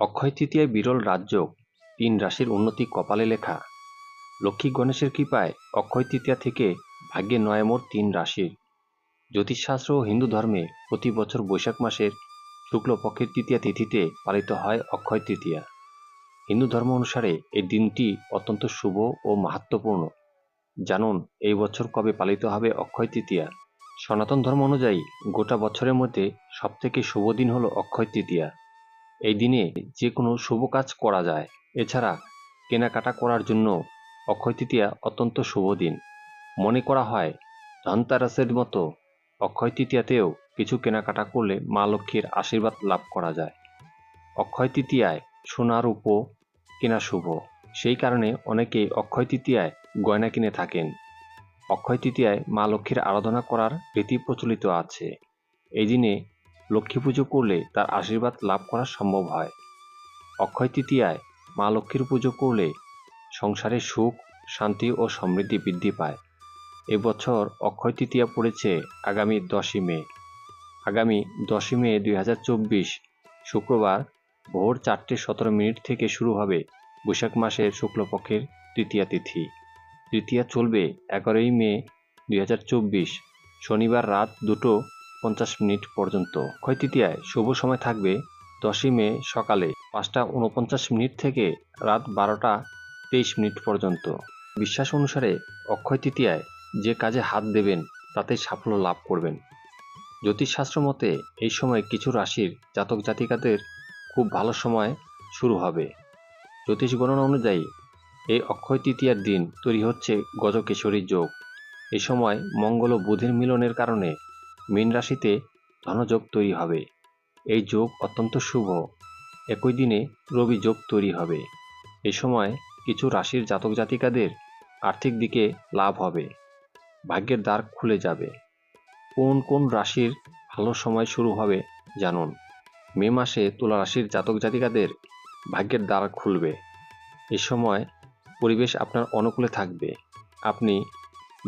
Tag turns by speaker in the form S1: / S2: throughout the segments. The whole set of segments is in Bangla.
S1: অক্ষয় তৃতীয়ায় বিরল রাজ্য, তিন রাশির উন্নতি কপালে লেখা। লক্ষ্মী গণেশের কৃপায় অক্ষয় তৃতীয়া থেকে ভাগ্যে নয় মোট তিন রাশির। জ্যোতিষশাস্ত্র ও হিন্দু ধর্মে প্রতি বছর বৈশাখ মাসের শুক্লপক্ষের তৃতীয়া তিথিতে পালিত হয় অক্ষয় তৃতীয়া। হিন্দু ধর্ম অনুসারে এই দিনটি অত্যন্ত শুভ ও মাহাত্ম্যপূর্ণ জানুন, এই বছর কবে পালিত হবে অক্ষয় তৃতীয়া? সনাতন ধর্ম অনুযায়ী গোটা বছরের মধ্যে সবথেকে শুভ দিন হল অক্ষয় তৃতীয়া। এই দিনে যে কোনো শুভ কাজ করা যায়। এছাড়া কেনাকাটা করার জন্য অক্ষয় তৃতীয়া অত্যন্ত শুভ দিন। মনে করা হয়, ধনতেরাসের মতো অক্ষয় তৃতীয়াতেও কিছু কেনাকাটা করলে মা লক্ষ্মীর আশীর্বাদ লাভ করা যায়। অক্ষয় তৃতীয়ায় সোনার উপ কেনা শুভ। সেই কারণে অনেকেই অক্ষয় তৃতীয়ায় গয়না কিনে থাকেন। অক্ষয় তৃতীয়ায় মা লক্ষ্মীর আরাধনা করার রীতি প্রচলিত আছে। এই দিনে লক্ষ্মী পুজো করলে তার আশীর্বাদ লাভ করা সম্ভব হয়। অক্ষয় তৃতীয়ায় মা লক্ষ্মীর পুজো করলে সংসারে সুখ, শান্তি ও সমৃদ্ধি বৃদ্ধি পায়। এবছর অক্ষয় তৃতীয়া পড়েছে আগামী দশই মে। আগামী দশই মে দুই হাজার চব্বিশ শুক্রবার ভোর চারটে সতেরো মিনিট থেকে শুরু হবে বৈশাখ মাসের শুক্লপক্ষের তৃতীয়া তিথি। তৃতীয়া চলবে এগারোই মে দুই হাজার চব্বিশ। শনিবার রাত দুটো পঞ্চাশ মিনিট পর্যন্ত। অক্ষয় তৃতীয়ায় শুভ সময় থাকবে দশই মে সকালে পাঁচটা উনপঞ্চাশ মিনিট থেকে রাত বারোটা তেইশ মিনিট পর্যন্ত। বিশ্বাস অনুসারে অক্ষয় তৃতীয়ায় যে কাজে হাত দেবেন, তাতে সাফল্য লাভ করবেন। জ্যোতিষশাস্ত্র মতে এই সময় কিছু রাশির জাতক জাতিকাদের খুব ভালো সময় শুরু হবে। জ্যোতিষ গণনা অনুযায়ী এই অক্ষয় তৃতীয়ার দিন তৈরি হচ্ছে গজকেশরী যোগ। এই সময় মঙ্গল ও বুধের মিলনের কারণে মীন রাশিতে ধনযোগ তৈরি হবে। এই যোগ অত্যন্ত শুভ। একই দিনে রবি যোগ তৈরি হবে। এ সময় কিছু রাশির জাতক জাতিকাদের আর্থিক দিকে লাভ হবে। ভাগ্যের দ্বার খুলে যাবে। কোন কোন রাশির ভালো সময় শুরু হবে জানুন। মে মাসে তুলা রাশির জাতক জাতিকাদের ভাগ্যের দ্বার খুলবে। এ সময় পরিবেশ আপনার অনুকূলে থাকবে। আপনি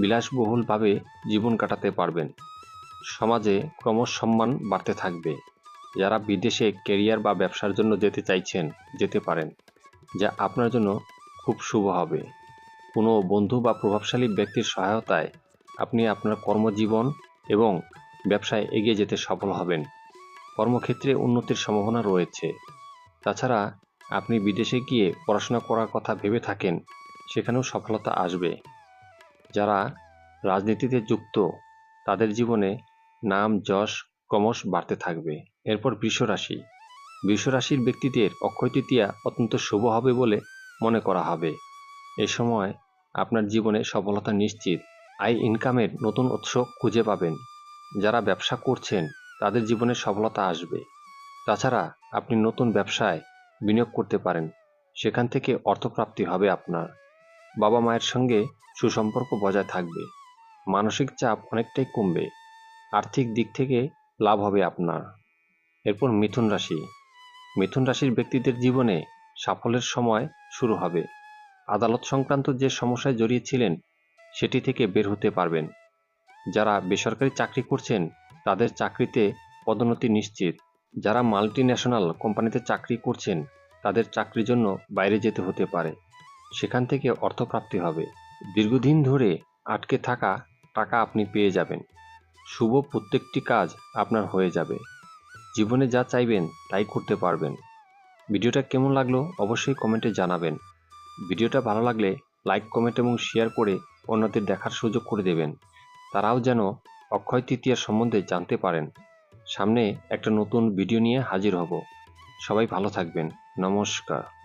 S1: বিলাসবহুলভাবে জীবন কাটাতে পারবেন। সমাজে ক্রমশ সম্মান বাড়তে থাকবে। যারা বিদেশে কেরিয়ার বা ব্যবসার জন্য যেতে চাইছেন, যেতে পারেন, যা আপনার জন্য খুব শুভ হবে। কোনো বন্ধু বা প্রভাবশালী ব্যক্তির সহায়তায় আপনি আপনার কর্মজীবন এবং ব্যবসায় এগিয়ে যেতে সফল হবেন। কর্মক্ষেত্রে উন্নতির সম্ভাবনা রয়েছে। তাছাড়া আপনি বিদেশে গিয়ে পড়াশোনা করার কথা ভেবে থাকেন, সেখানেও সফলতা আসবে। যারা রাজনীতিতে যুক্ত, তাদের জীবনে নাম যশ ক্রমশ বাড়তে থাকবে। এরপর বৃষরাশি। বৃষরাশির ব্যক্তিদের অক্ষয় তৃতীয়া অত্যন্ত শুভ হবে বলে মনে করা হবে। এ সময় আপনার জীবনে সফলতা নিশ্চিত। আয় ইনকামের নতুন উৎস খুঁজে পাবেন। যারা ব্যবসা করছেন, তাদের জীবনে সফলতা আসবে। তাছাড়া আপনি নতুন ব্যবসায় বিনিয়োগ করতে পারেন। সেখান থেকে অর্থপ্রাপ্তি হবে আপনার। বাবা মায়ের সঙ্গে সুসম্পর্ক বজায় থাকবে। মানসিক চাপ অনেকটাই কমবে। আর্থিক দিক থেকে লাভ হবে আপনার। এরপর মিথুন রাশি। মিথুন রাশির ব্যক্তিদের জীবনে সাফল্যের সময় শুরু হবে। আদালত সংক্রান্ত যে সমস্যায় জড়িয়েছিলেন, সেটি থেকে বের হতে পারবেন। যারা বেসরকারি চাকরি করছেন, তাদের চাকরিতে পদোন্নতি নিশ্চিত। যারা মাল্টি ন্যাশনাল কোম্পানিতে চাকরি করছেন, তাদের চাকরির জন্য বাইরে যেতে হতে পারে। সেখান থেকে অর্থপ্রাপ্তি হবে। দীর্ঘদিন ধরে আটকে থাকা টাকা আপনি পেয়ে যাবেন। শুভ প্রত্যেকটি কাজ আপনার হয়ে যাবে। জীবনে যা চাইবেন, তাই করতে পারবেন। ভিডিওটা কেমন লাগল অবশ্যই কমেন্টে জানাবেন। ভিডিওটা ভালো লাগলে লাইক, কমেন্ট এবং শেয়ার করে অন্যদের দেখার সুযোগ করে দেবেন। তারাও যেন অক্ষয় তৃতীয়ার সম্বন্ধে জানতে পারেন। সামনে একটা নতুন ভিডিও নিয়ে হাজির হব। সবাই ভালো থাকবেন। নমস্কার।